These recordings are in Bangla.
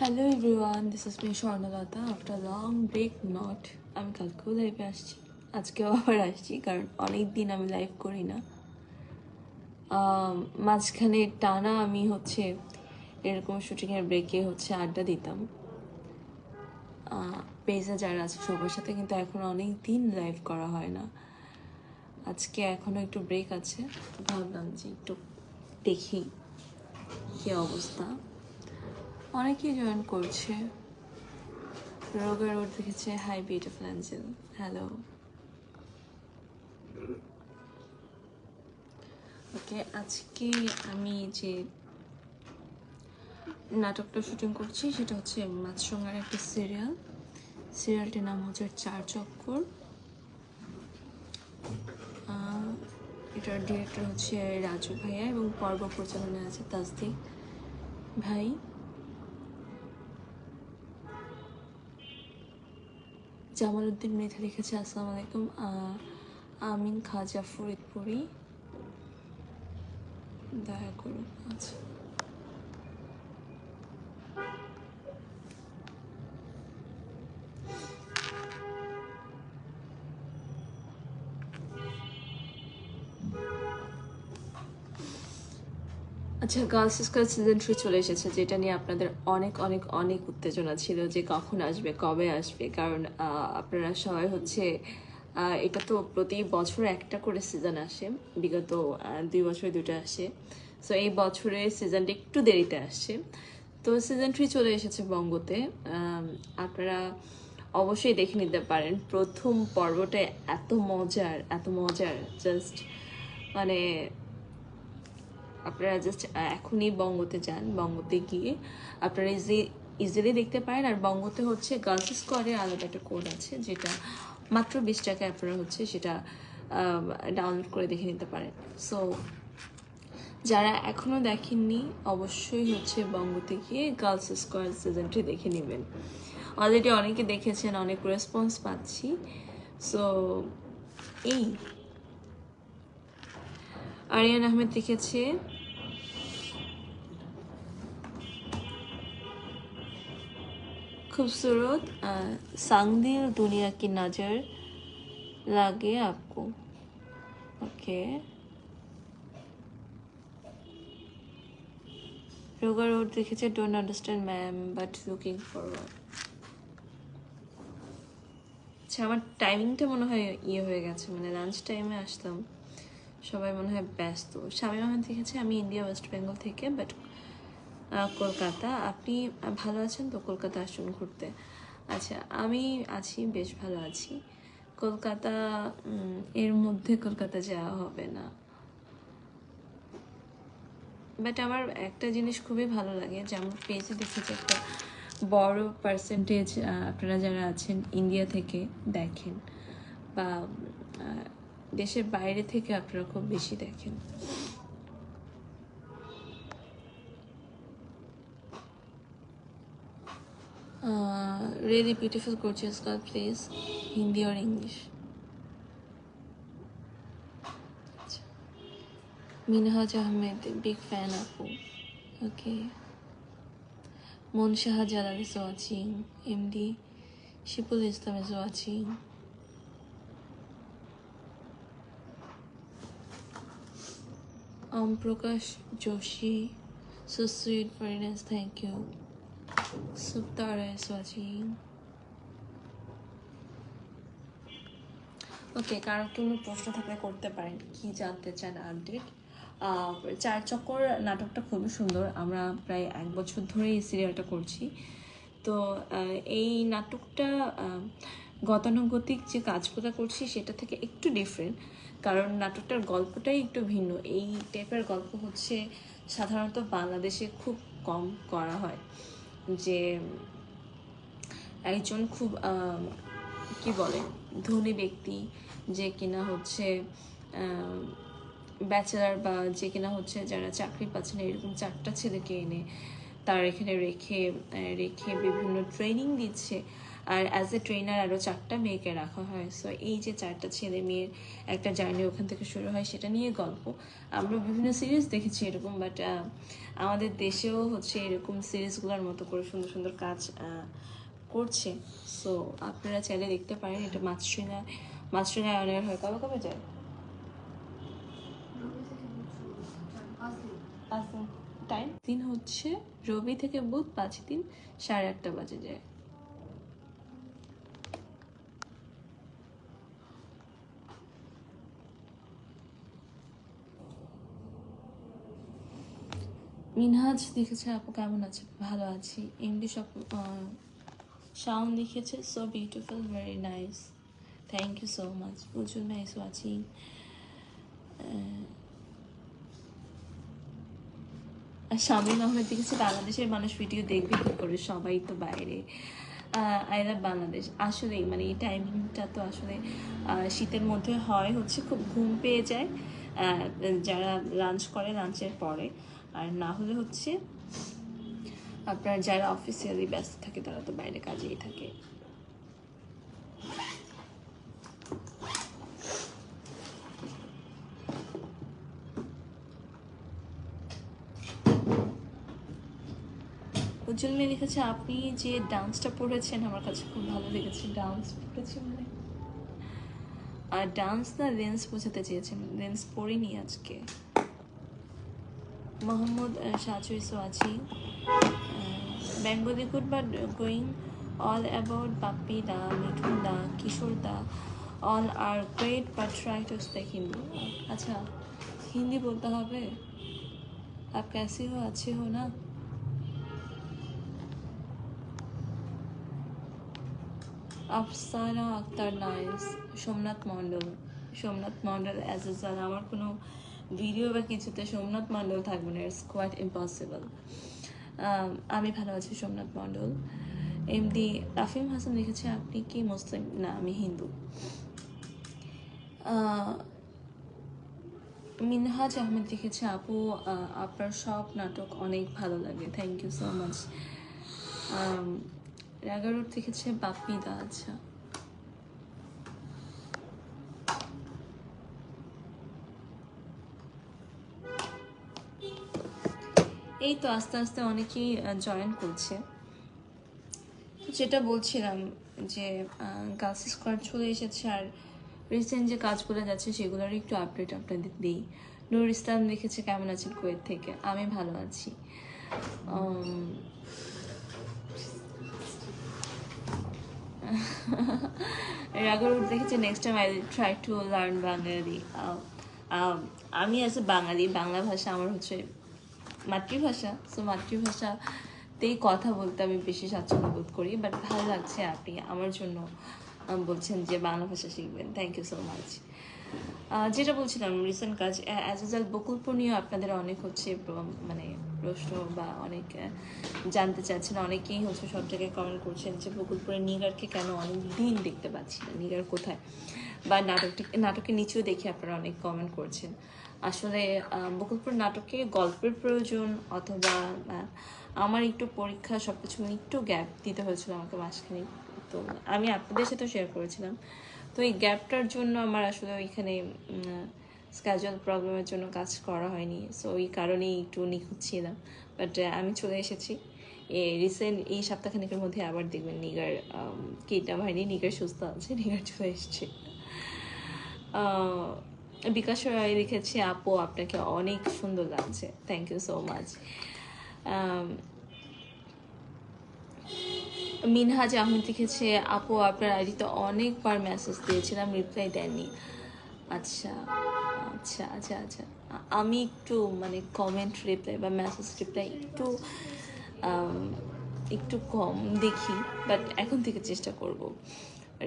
Hello everyone this is me Swarnalata after long break not আমি কালকেও লাইভে আসছি, আজকেও আবার আসছি, কারণ অনেক দিন আমি লাইভ করি না। মাঝখানে টানা আমি হচ্ছে এরকম শুটিংয়ের ব্রেকে হচ্ছে আড্ডা দিতাম। পেজে যারা আছে, সবার সাথে কিন্তু এখন অনেক দিন লাইভ করা হয় না। আজকে এখনও একটু ব্রেক আছে ভাবলাম যে একটু দেখি কী অবস্থা। অনেকেই জয়েন করছে। রোগা রোড দেখেছে hi beautiful angel hello okay আজকে আমি যে নাটকটা শুটিং করছি, সেটা হচ্ছে মাছরঙ্গার একটা সিরিয়াল সিরিয়ালটির নাম হচ্ছে চার চক্কর। এটার ডিরেক্টর হচ্ছে রাজু ভাইয়া এবং পর্ব পরিচালনায় আছে তাসদিক ভাই। জামাল উদ্দিন মৃধা লিখেছে, আসসালামু আলাইকুম। আমিন খাজা ফরিদপুরি দয়া করুন আচ্ছা। আচ্ছা গার্লস স্কুল সিজন থ্রি চলে এসেছে, যেটা নিয়ে আপনাদের অনেক অনেক অনেক উত্তেজনা ছিল যে কখন আসবে, কবে আসবে। কারণ আপনারা সবাই হচ্ছে এটা তো প্রতি বছর একটা করে সিজন আসে, বিগত দুই বছরে দুটো আসে। সো এই বছরে সিজনটা একটু দেরিতে আসছে তো সিজন থ্রি চলে এসেছে বঙ্গতে। আপনারা অবশ্যই দেখে নিতে পারেন। প্রথম পর্বটা এত মজার এত মজার। জাস্ট মানে আপনারা জাস্ট এখনই বঙ্গতে যান, বঙ্গতে গিয়ে। আপনারা ইজি ইজিলি দেখতে পারেন। আর বঙ্গতে হচ্ছে গার্লস স্কোয়াডের আলাদা একটা কোড আছে, যেটা মাত্র বিশ টাকায় আপনারা হচ্ছে সেটা ডাউনলোড করে দেখে নিতে পারেন। সো যারা এখনও দেখেননি, অবশ্যই হচ্ছে বঙ্গতে গিয়ে গার্লস স্কোয়ার সিজনটি দেখে নেবেন। অলরেডি অনেকে দেখেছেন, অনেক রেসপন্স পাচ্ছি। সো এই। আরিয়ান আহমেদ লিখেছে खूबसूरत संग दिल दुनिया की नजर लगे आपको ओके রোগা রোড লিখেছে don't understand ma'am but looking forward আচ্ছা আমার টাইমিংটা মনে হয় ইয়ে হয়ে গেছে মানে লাঞ্চ টাইমে আসতাম সবাই মনে হয় ব্যস্ত স্বামী আহমেদ লিখেছে আমি ইন্ডিয়া ওয়েস্ট বেঙ্গল থেকে বাট কলকাতা। আপনি ভালো আছেন তো কলকাতা আসুন ঘুরতে? আচ্ছা আমি আছি, বেশ ভালো আছি। কলকাতা এর মধ্যে কলকাতা যাওয়া হবে না। বাট আমার একটা জিনিস খুবই ভালো লাগে, যে আমার পেজে দেখেছি একটা বড় পার্সেন্টেজ আপনারা যারা আছেন ইন্ডিয়া থেকে দেখেন বা দেশের বাইরে থেকে আপনারা খুব বেশি দেখেন। Really beautiful gorgeous girl please hindi or english আচ্ছা। মিনহাজ আহমেদ বিগ ফ্যান আপু okay Monshah Jalal is watching MD Shipul Islam is watching Om Prakash Joshi so sweet very nice thank you Suptara is watching. Okay কারও কোনো প্রশ্ন থাকলে করতে পারেন, কি জানতে চান আপডেট চার চক্কর নাটকটা খুবই সুন্দর, আমরা প্রায় এক বছর ধরে এই সিরিয়ালটা করছি। তো এই নাটকটা গতানুগতিক যে কাজগুলো করছি, সেটা থেকে একটু ডিফারেন্ট কারণ নাটকটার গল্পটাই একটু ভিন্ন। এই টাইপের গল্প হচ্ছে সাধারণত বাংলাদেশে খুব কম করা হয়। যে একজন খুব কি বলে, ধনী ব্যক্তি যে কিনা হচ্ছে ব্যাচেলার বা যে কিনা হচ্ছে যারা চাকরি পাচ্ছে না, এরকম চারটা ছেলেকে এনে তার এখানে রেখে রেখে বিভিন্ন ট্রেনিং দিচ্ছে। আর অ্যাজ এ ট্রেনার আরও চারটা মেয়েকে রাখা হয়। সো এই যে চারটা ছেলে মেয়ের একটা জার্নি ওখান থেকে শুরু হয় সেটা নিয়ে গল্প। আমরা বিভিন্ন সিরিজ দেখেছি এরকম বাট আমাদের দেশেও হচ্ছে এরকম সিরিজগুলোর মতো করে সুন্দর সুন্দর কাজ করছে। সো আপনারা চাইলে দেখতে পারেন, এটা মাছরিঙা মাছরিঙায় অনেক হয়। কবে কবে যায়? টাইম দিন হচ্ছে রবি থেকে বুধ, পাঁচ দিন, সাড়ে আটটা বাজে যায়। মিনহাজ লিখেছে, আপু কেমন আছে? ভালো আছি। এমডি সব শাওন লিখেছে so beautiful very nice thank you so much প্রচুর নাইস ওয়াচিং আর শামীম আহমেদ লিখেছে, বাংলাদেশের মানুষ ভিডিও দেখবে কি করে? সবাই তো বাইরে। I love Bangladesh. আসলেই মানে এই টাইমিংটা তো আসলে শীতের মধ্যে হয়, হচ্ছে খুব ঘুম পেয়ে যায় যারা লাঞ্চ করে লাঞ্চের পরে। আর না হলে হচ্ছে আপনার যারা অফিসিয়ালি ব্যস্ত থাকে তারা তো বাইরে কাজেই থাকে। উজ্জ্বল লিখেছে আপনি যে ডান্সটা পড়েছেন, আমার কাছে খুব ভালো লেগেছে। ডান্স পড়েছে মানে। আর ডান্স না লেন্স বোঝাতে চেয়েছেন। লেন্স পড়িনি আজকে। Mohammad সাজুই সোয়াচি Bengali good but going all about Bappi da Mithun da Kishore da all are great but try to speak Hindi আচ্ছা হিন্দি বলতে হবে आप कैसी हो अच्छी हो ना Afsana Akter nice Somnath Mondal Somnath Mondal as a sir আমার কোনো ভিডিও বা কিছুতে সোমনাথ মণ্ডল থাকবে না ইটস কোয়াইট ইম্পসিবল আমি ভালো আছি, সোমনাথ মণ্ডল। এমডি রাফিম হাসান লিখেছে, আপনি কি মুসলিম? না, আমি হিন্দু। মিনহাজ আহমেদ লিখেছে, আপু আপনার সব নাটক অনেক ভালো লাগে থ্যাংক ইউ সো মাচ রাগারুট লিখেছে, বাপ্পি দা আচ্ছা। তো আস্তে আস্তে অনেকেই জয়েন করছে। যেটা বলছিলাম যে গার্লস স্কোয়াড চলে এসেছে আর রিসেন্ট যে কাজগুলো যাচ্ছে সেগুলোর একটু আপডেট আপনাদের দিই। নুর ইসলাম লিখেছে কেমন আছেন কুয়েত থেকে? আমি ভালো আছি। রাগর দেখেছে next time I try to learn Bengali আমি এ বাঙালি, বাংলা ভাষা আমার হচ্ছে মাতৃভাষা সো মাতৃভাষাতেই কথা বলতে আমি বেশি স্বাচ্ছন্দ্য বোধ করি বাট ভালো লাগছে আপনি আমার জন্য বলছেন যে বাংলা ভাষা শিখবেন। থ্যাংক ইউ সো মাচ যেটা বলছিলাম রিসেন্ট কাজ অ্যাজ এ বকুলপুর নিয়েও আপনাদের অনেক হচ্ছে মানে প্রশ্ন বা অনেক জানতে চাচ্ছেন। অনেকেই হচ্ছে সব জায়গায় কমেন্ট করছেন যে বকুলপুরের নিগারকে কেন অনেক দিন দেখতে পাচ্ছি না? নিগার কোথায়? বা নাটকটি, নাটকের নিচেও দেখে আপনারা অনেক কমেন্ট করছেন। আসলে বকুলপুর নাটকে গল্পের প্রয়োজন অথবা আমার একটু পরীক্ষা সব কিছু একটু গ্যাপ দিতে হয়েছিল আমাকে মাঝখানে তো আমি আপনাদের সাথে শেয়ার করেছিলাম। তো এই গ্যাপটার জন্য আমার আসলে ওইখানে স্ক্যাজুয়াল প্রবলেমের জন্য কাজ করা হয়নি। সো ওই কারণেই একটু নিখুঁত ছিলাম। বাট আমি চলে এসেছি। এ রিসেন্ট এই সপ্তাহখানেকের মধ্যে আবার দেখবেন নিগার কিডন্যাপ হয়নি, নিগার সুস্থ আছে, নিগার চলে এসেছে। বিকাশ রায় লিখেছে আপু, আপনাকে অনেক সুন্দর লাগছে। Thank you so much Minhaj Ahmed লিখেছে, আপু, আপনার আইডিতে অনেকবার মেসেজ দিয়েছিলাম রিপ্লাই দেননি। আচ্ছা আচ্ছা আচ্ছা আচ্ছা। আমি একটু মানে কমেন্ট রিপ্লাই বা মেসেজ রিপ্লাই একটু একটু কম দেখি বাট এখন থেকে চেষ্টা করব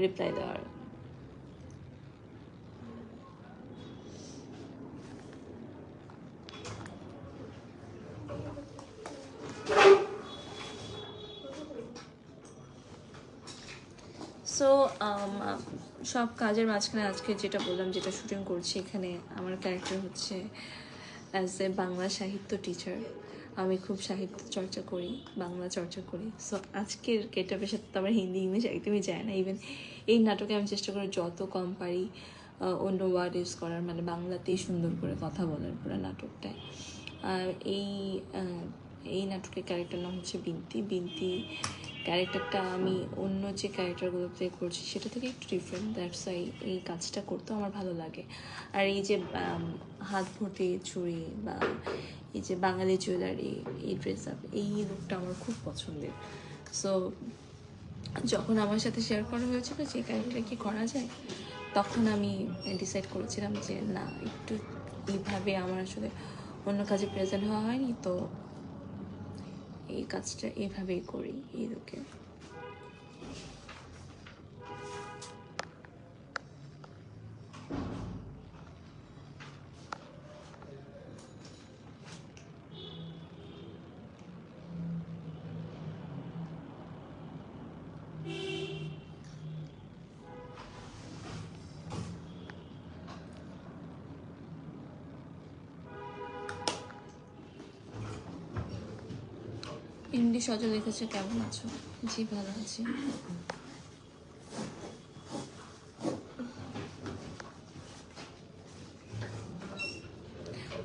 রিপ্লাই দেওয়ার। সো সব কাজের মাঝখানে আজকে যেটা বললাম, যেটা শুটিং করছি এখানে, আমার ক্যারেক্টার হচ্ছে অ্যাজ এ বাংলা সাহিত্য টিচার আমি খুব সাহিত্য চর্চা করি, বাংলা চর্চা করি। সো আজকের গেটআপের সাথে তো আমার হিন্দি, ইংলিশ একদমই যায় না। ইভেন এই নাটকে আমি চেষ্টা করি যত কম পারি অন্য ওয়ার্ড ইউজ করার মানে বাংলাতেই সুন্দর করে কথা বলার পুরো নাটকটায়। আর এই এই নাটকের ক্যারেক্টার নাম হচ্ছে বিনতি। বিনতি ক্যারেক্টারটা আমি অন্য যে ক্যারেক্টারগুলো প্লে করছি, সেটা থেকে একটু ডিফারেন্ট দ্যাটস আই এই কাজটা করতেও আমার ভালো লাগে। আর এই যে হাত ভর্তি চুড়ি বা এই যে বাঙালি জুয়েলারি এই ড্রেস আপ এই লুকটা আমার খুব পছন্দের। সো যখন আমার সাথে শেয়ার করা হয়েছিল যে ক্যারেক্টার কি করা যায়, তখন আমি ডিসাইড করেছিলাম যে না, একটু এইভাবে আমার আসলে অন্য কাজে প্রেজেন্ট হওয়া হয়নি, তো এই কাজটা এইভাবেই করি এই এমডি সজল লিখেছে, কেমন আছো? জি, ভালো আছি।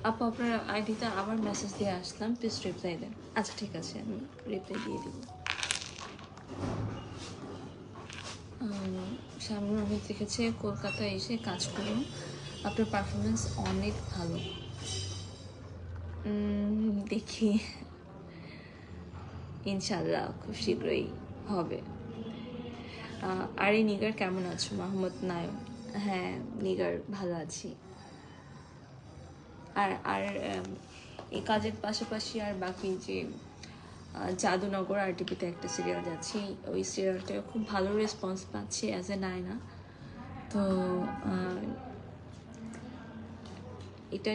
আপু, আপনার আইডিতে আবার মেসেজ দিয়ে আসলাম প্লিজ রিপ্লাই দেন। আচ্ছা ঠিক আছে, আমি রিপ্লাই দিয়ে দিব। শামনুর আহমেদ লিখেছে, কলকাতায় এসে কাজ করুন, আপনার পারফরমেন্স অনেক ভালো। দেখি। ইনশাল্লাহ খুব শীঘ্রই হবে। আর এই নিগার কেমন আছো? মোহাম্মদ নায়ম হ্যাঁ নিগার ভালো আছি। আর আর এই কাজের পাশাপাশি আর বাকি যে জাদুনগর আর টিভিতে একটা সিরিয়াল যাচ্ছি, ওই সিরিয়ালটা খুব ভালো রেসপন্স পাচ্ছি অ্যাজ এ নায়না। তো এটা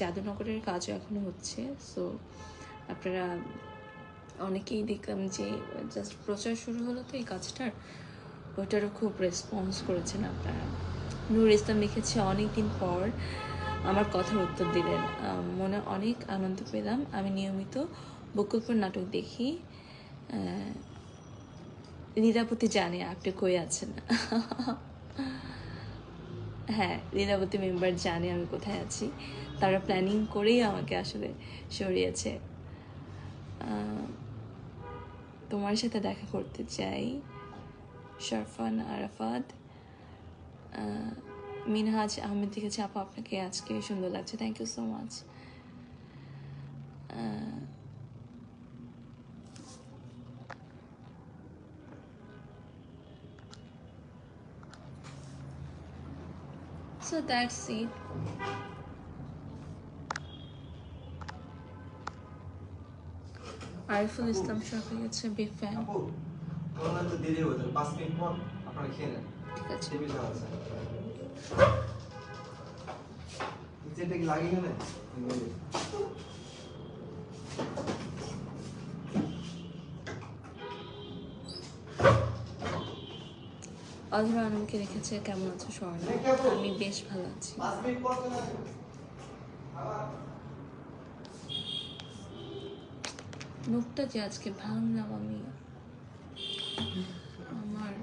জাদুনগরের কাজও এখনও হচ্ছে সো আপনারা অনেকেই দেখলাম যে জাস্ট প্রচার শুরু হলো তো এই কাজটার ওটারও খুব রেসপন্স করেছেন আপনারা। নূর ইসলাম লিখেছে অনেক দিন পর আমার কথার উত্তর দিলেন। মনে অনেক আনন্দ পেলাম। আমি নিয়মিত বকুলপুর নাটক দেখি। আহ, লীলাবতী জানে আপনি কই আছেন? হ্যাঁ লীলাবতী মেম্বার জানে আমি কোথায় আছি। তারা প্ল্যানিং করেই আমাকে আসলে সরিয়েছে। তোমার সাথে দেখা করতে চাই। শরফান, আরাফাত। মিনহাজ আহমেদ লিখেছে, আপু, আপনাকে আজকে সুন্দর লাগছে। Thank you so much So that's it. Ariful Islam Sarkar হচ্ছে বিগ ফ্যান ঠিক আছে। কি লাগে এখানে অধরা আনন্দকে রেখেছে কেমন আছো স্বর্ণ আমি বেশ ভালো আছি পাঁচ মিনিট পর চলে আসবে। মুখটা যে আজকে ভাঙলাম আমি। আমার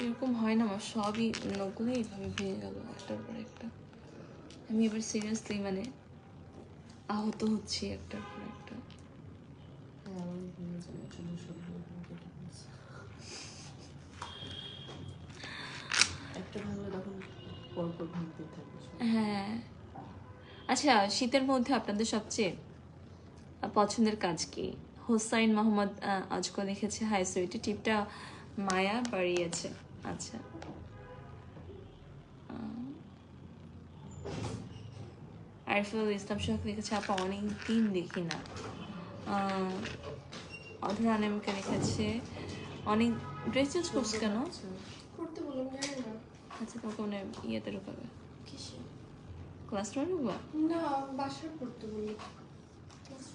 এরকম হয় না আমার সবই নখগুলো এইভাবে ভেঙে গেল একটার পর একটা। আমি এবার সিরিয়াসলি মানে আহত হচ্ছি একটার পর একটা। একটা ভাঙলে তখন পরপর ভাঙতে থাকবে হ্যাঁ। আচ্ছা শীতের মধ্যে আপনাদের সবচেয়ে পছন্দের কাজ কি? হোসাইন মোহাম্মদ আজকে লিখেছে হাই সুইটি টিপটা মায়া বাড়িয়েছে। আচ্ছা। আরিফুল ইসলাম শাহ লিখেছে আপা অনেক দিন দেখি না। অধরা আনামিকা লিখেছে অনেক ড্রেস চেঞ্জ করছে কেন? আচ্ছা তোমাকে মানে ইয়েতে ঢুকাবে। ক্লাসরুমে ঢুকবা? না বাসায় পড়তে বলি ক্লাসরুমে পড়তে বলি আচ্ছা বাসায়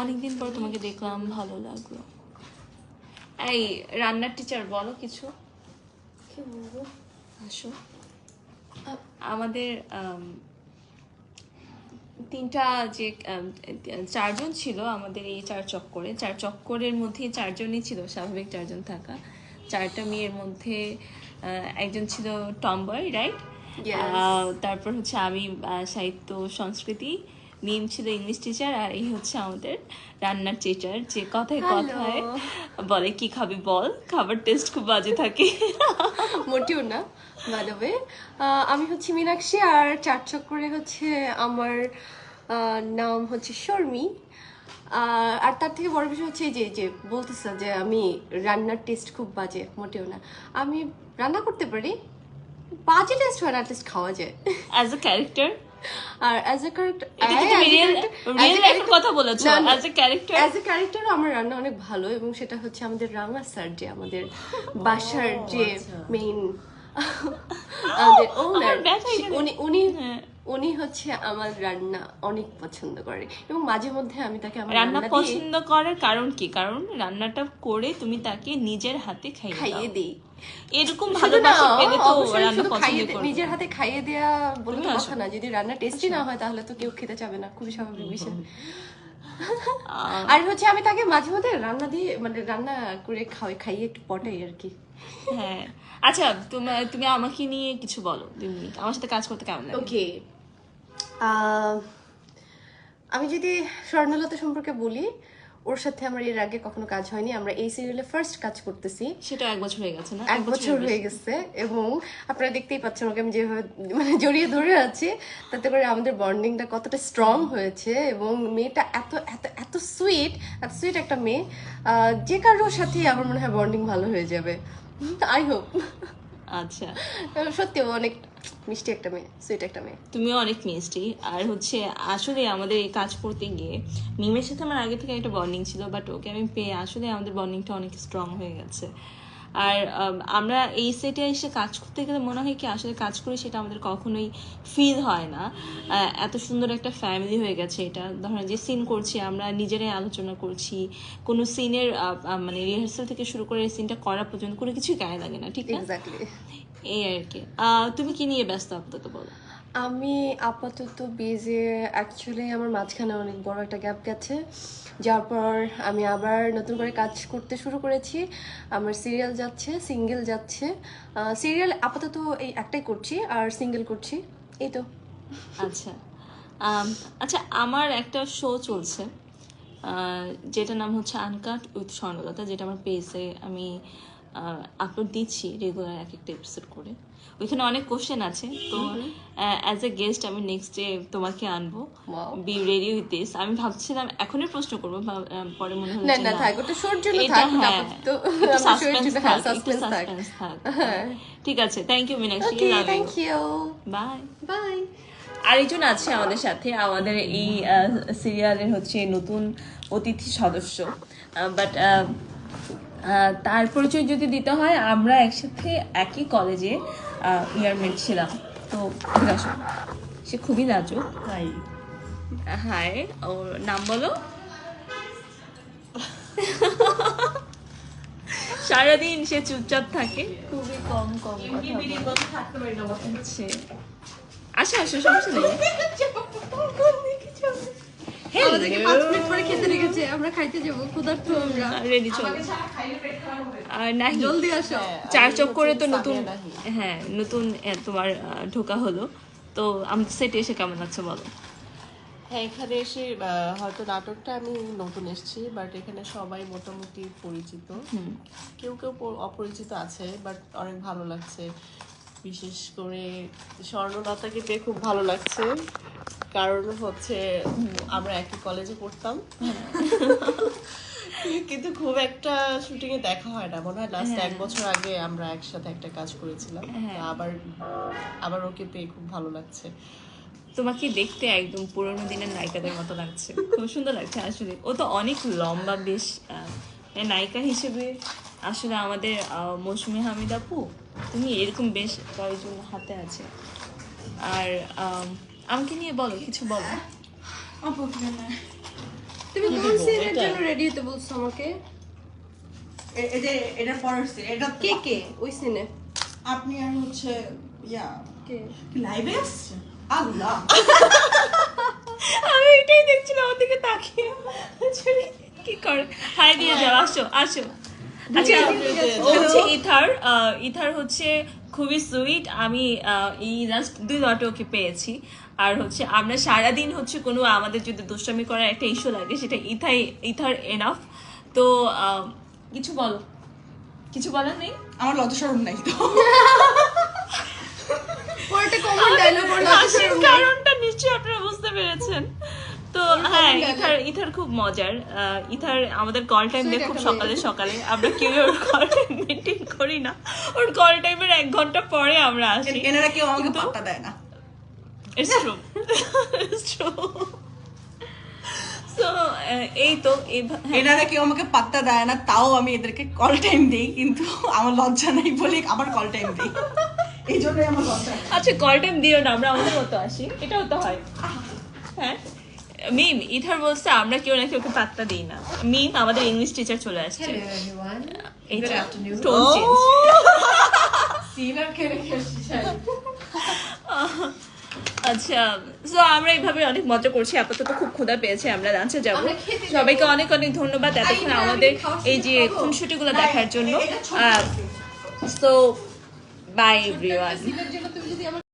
অনেকদিন পর তোমাকে দেখলাম ভালো লাগল। এই রান্নার টিচার বলো কিছু। কি বলব? আসো। আমাদের তিনটা যে চারজন ছিল আমাদের এই চার চক্করে। চার চক্করের মধ্যে চারজনই ছিল স্বাভাবিক চারজন থাকা। চারটা মেয়ের মধ্যে একজন ছিল টম্বয় রাইট. তারপর হচ্ছে আমি সাহিত্য সংস্কৃতি মিম ছিল ইংলিশ টিচার আর এই হচ্ছে আমাদের রান্নার টিচার যে কথায় কথায় বলে কি খাবি বল খাবার টেস্ট খুব বাজে থাকে। মোটেও না বাদবে আমি হচ্ছে মীনাক্ষী আর চার চক্করে হচ্ছে আমার নাম হচ্ছে শর্মি। আর আর তার থেকে বড় বিষয় হচ্ছে এই যে যে বলতেছে যে আমি রান্নার টেস্ট খুব বাজে মোটেও না। আমি রান্না করতে পারি বাজে টেস্ট হয় না টেস্ট খাওয়া যায় অ্যাজ এ ক্যারেক্টার আর অ্যাজ এ ক্যারেক্টার কথা বলেছ as a character as a character আমার রান্না অনেক ভালো এবং সেটা হচ্ছে আমাদের রাঙা স্যার যে আমাদের বাসার যে আচ্ছা। মেইন আমাদের ওনার উনি উনি হ্যাঁ। উনি হচ্ছে আমার রান্না অনেক পছন্দ করে। এবং মাঝে মধ্যে আমি তাকে আমার রান্না পছন্দ করার কারণ কি? কারণ রান্নাটা করে তুমি তাকে নিজের হাতে খাইয়ে দিই। এরকম ভালোবাসা পেলে তো রান্না পছন্দ করবে। নিজের হাতে খাইয়ে দেয়া বলে কথা না। যদি রান্না টেস্টি না হয় তাহলে তো কেউ খেতে চাবে না। খুবই স্বাভাবিক বিষয়। আর হচ্ছে আমি তাকে মাঝে মধ্যে রান্না দিয়ে মানে রান্না করে খাওয়াই খাইয়ে একটু পটাই আর কি। হ্যাঁ। আচ্ছা তুমি তুমি আমাকে নিয়ে কিছু বলো। দুই মিনিট। আমার সাথে কাজ করতে কেমন লাগে? ওকে আমি যদি স্বর্ণলতা সম্পর্কে বলি ওর সাথে আমার এর আগে কখনো কাজ হয়নি। আমরা এই সিরিয়ালে ফার্স্ট কাজ করতেছি। সেটা এক বছর হয়ে গেছে না? এক বছর হয়ে গেছে। এবং আপনারা দেখতেই পাচ্ছেন ওকে আমি যেভাবে মানে জড়িয়ে ধরে আছি তাতে করে আমাদের বন্ডিংটা কতটা স্ট্রং হয়েছে এবং মেয়েটা এত এত এত সুইট এত সুইট একটা মেয়ে। যে কারোর সাথেই আমার মনে হয় বন্ডিং ভালো হয়ে যাবে। I hope. আচ্ছা। সত্যি অনেক মিষ্টি একটা মেয়ে সুইট একটা মেয়ে। তুমিও অনেক মিষ্টি। আর হচ্ছে, আসলে আমাদের এই কাজ করতে গিয়ে মিমের সাথে আমার আগে থেকে একটা বন্ডিং ছিল বাট ওকে আমি পেয়ে আসলে আমাদের বন্ডিংটা অনেক স্ট্রং হয়ে গেছে। আর আম, আমরা এই সেটে এসে কাজ করতে গেলে মনে হয় কি আসলে কাজ করি সেটা আমাদের কখনোই ফিল হয় না। এত সুন্দর একটা ফ্যামিলি হয়ে গেছে এটা। ধরেন যে সিন করছি আমরা নিজেরাই আলোচনা করছি। কোনো সিনের মানে রিহার্সাল থেকে শুরু করে সিনটা করা পর্যন্ত কোনো কিছুই গায়ে লাগে না ঠিক না? এক্স্যাক্টলি এই আর কি। আহ, তুমি কি নিয়ে ব্যস্ত আপাতত বলো? আমি আপাতত বিজে অ্যাকচুয়ালি আমার মাঝখানে অনেক বড় একটা গ্যাপ গেছে, যার পর আমি আবার নতুন করে কাজ করতে শুরু করেছি। আমার সিরিয়াল যাচ্ছে সিঙ্গেল যাচ্ছে। সিরিয়াল আপাতত এই একটাই করছি, আর সিঙ্গেল করছি। এই তো। আচ্ছা। আচ্ছা আমার একটা শো চলছে যেটার নাম হচ্ছে আনকাট উইথ স্বর্ণলতা যেটা আমার পেজে আমি আপলোড দিচ্ছি রেগুলার এক একটা এপিসোড করে। ওইখানে অনেক কোশ্চেন আছে। তো অ্যাজ এ গেস্ট আমি নেক্সট ডে তোমাকে আনব। বি রেডি উইথ দিস আমি ভাবছিলাম এখনই প্রশ্ন করব পরে মনে হলো না না না। থাক ওটা শোর জন্য থাক হ্যাঁ, শোর suspense জন্য থাক, হ্যাঁ সাসপেন্স থাক। ঠিক আছে thank you Meenakshi okay thank you bye bye আরেকজন আছে আমাদের সাথে আমাদের এই সিরিয়ালের হচ্ছে নতুন অতিথি সদস্য। বাট তার পরিচয় যদি দিতে হয় আমরা একসাথে একই কলেজে ইয়ারমেট ছিলাম। তো আছে সে খুবই লাজুক হাই হাই ওর নাম বলো? সারাদিন সে চুপচাপ থাকে। খুবই কম কম কথা। আসো আসো সমস্যা নেই। আমাদেরকে পাঁচ মিনিট পরে খেতে রেখেছে আমরা খাইতে যাব ক্ষুধার্ত আমরা। রেডি চলো আর নাহি। জলদি আসো। চার চক্করে তো নতুন হ্যাঁ নতুন তোমার ঢোকা হলো। তো আমাদের সেটে এসে কেমন লাগছে বলো? হ্যাঁ এখানে এসে হয়তো নাটকটা আমি নতুন এসেছি বাট এখানে সবাই মোটামুটি পরিচিত। কেউ কেউ অপরিচিত আছে বাট অনেক ভালো লাগছে। বিশেষ করে স্বর্ণলতাকে পেয়ে খুব ভালো লাগছে। কারণ হচ্ছে আমরা একই কলেজে পড়তাম। কিন্তু খুব একটা শুটিং এ দেখা হয় না। মনে হয় লাস্ট এক বছর আগে আমরা একসাথে একটা কাজ করেছিলাম। তো আবার আবার ওকে পেয়ে খুব ভালো লাগছে। তোমাকে দেখতে একদম পুরোনো দিনের নায়িকাদের মতো লাগছে। খুব সুন্দর লাগছে আসলে। ও তো অনেক লম্বা বেশ আহ, নায়িকা হিসেবে আসলে আমাদের মৌসুমি হামিদ আপু তুমি এরকম বেশ কয়েকজন হাতে আছে। আর আমাকে নিয়ে বলো কিছু বলো। তুমি কোন সিনের জন্য রেডি হতে বলছো আমাকে? এ- এই পরের scene, এটা কে কে? ওই সিনে। আপনি আর হচ্ছে ইয়া কে? লাইভে আসছে? আল্লাহ। আমি এটাই দেখছিলাম ওর দিকে তাকিয়ে। কি করে হাই দিয়ে যাও আসো আসো। আচ্ছা হচ্ছে ইথার আহ, ইথার হচ্ছে খুবই সুইট আমি আহ, এই জাস্ট দুই লটে ওকে পেয়েছি। আর হচ্ছে আমরা সারাদিন হচ্ছে কোনো আমাদের যদি দুষ্টামি করার একটা ইস্যু লাগে সেটা ইথাই ইথার এনাফ তো আহ, কিছু বলো। কিছু বলার নেই? আমার লজ্জা শরম নাই তো। কারণটা নিশ্চয়ই আপনারা বুঝতে পেরেছেন। তো হ্যাঁ ইথার ইথার খুব মজার। ইথার আমাদের কল টাইম দেয় খুব সকালে সকালে। আমরা কেউ ওর কল টাইম মেনটেন করি না। ওর কল টাইমের এক ঘণ্টা পরে আমরা আসি। এনারা কেউ আমাকে পাত্তা দেয় না। It's true it's true so এই তো ভা- হ্যাঁ, এনারা কেউ আমাকে পাত্তা দেয় না তাও আমি এদেরকে কল টাইম দিই কিন্তু আমার লজ্জা নাই বলে আবার কল টাইম দিই। এই জন্যই আমার লজ্জা। আচ্ছা কল টাইম দিও না আমরা আমাদের মতো আসি। এটাও তো হয়। হ্যাঁ? মিম ইথার বলছে আমরা কেউ না কেউ পাত্তা দিই না। মিম আমাদের ইংলিশ টিচার চলে আসছে। কেন আচ্ছা তো আমরা এইভাবে অনেক মজা করছি। আপাতত খুব ক্ষুধা পেয়েছে আমরা লাঞ্চে যাব। সবাইকে অনেক অনেক ধন্যবাদ এতক্ষণ আমাদের এই যে। খুনসুটিগুলো দেখার জন্য। So by everyone